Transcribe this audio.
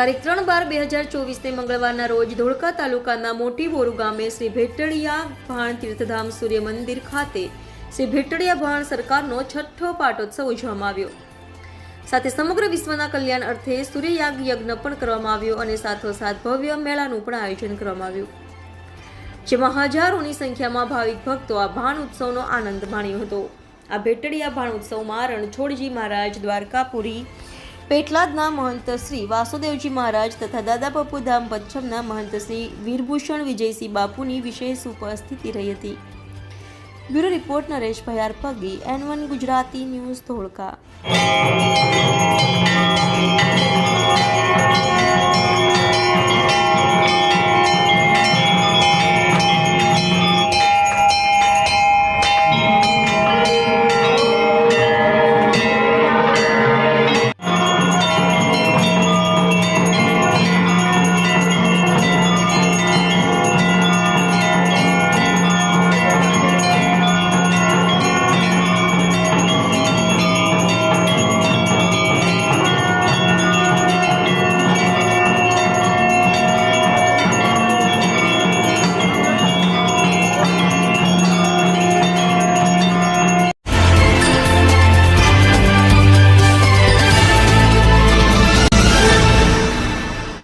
તારીખ ત્રણ બાર બે હજાર ચોવીસને મંગળવારના રોજ ધોળકા તાલુકાના મોટી બોરુ ગામે શ્રી ભેટડિયા ભાણ તીર્થધામ સૂર્ય મંદિર ખાતે શ્રી ભેટડિયા ભાણ સરકારનો છઠ્ઠો પાટોત્સવ ઉજવવામાં આવ્યો. સાથે સમગ્ર વિશ્વના કલ્યાણ અર્થે સૂર્યયાગ યજ્ઞ પણ કરવામાં આવ્યો અને સાથોસાથ ભવ્ય મેળાનું પણ આયોજન કરવામાં આવ્યું. જેમાં હજારોની સંખ્યામાં ભાવિક ભક્તો આ ભાણ ઉત્સવનો આનંદ માણ્યો હતો. આ ભેટડિયા ભાણ ઉત્સવમાં રણછોડજી મહારાજ દ્વારકાપુરી પેટલાદના મહંત શ્રી વાસુદેવજી મહારાજ તથા દાદા બાપુ ધામ પચ્છમના મહંત શ્રી વીરભૂષણ વિજયસિંહ બાપુની વિશેષ ઉપસ્થિતિ રહી હતી. બ્યુરો રિપોર્ટ નરેશભાઈ આરપગી N one Gujarati news Dholka.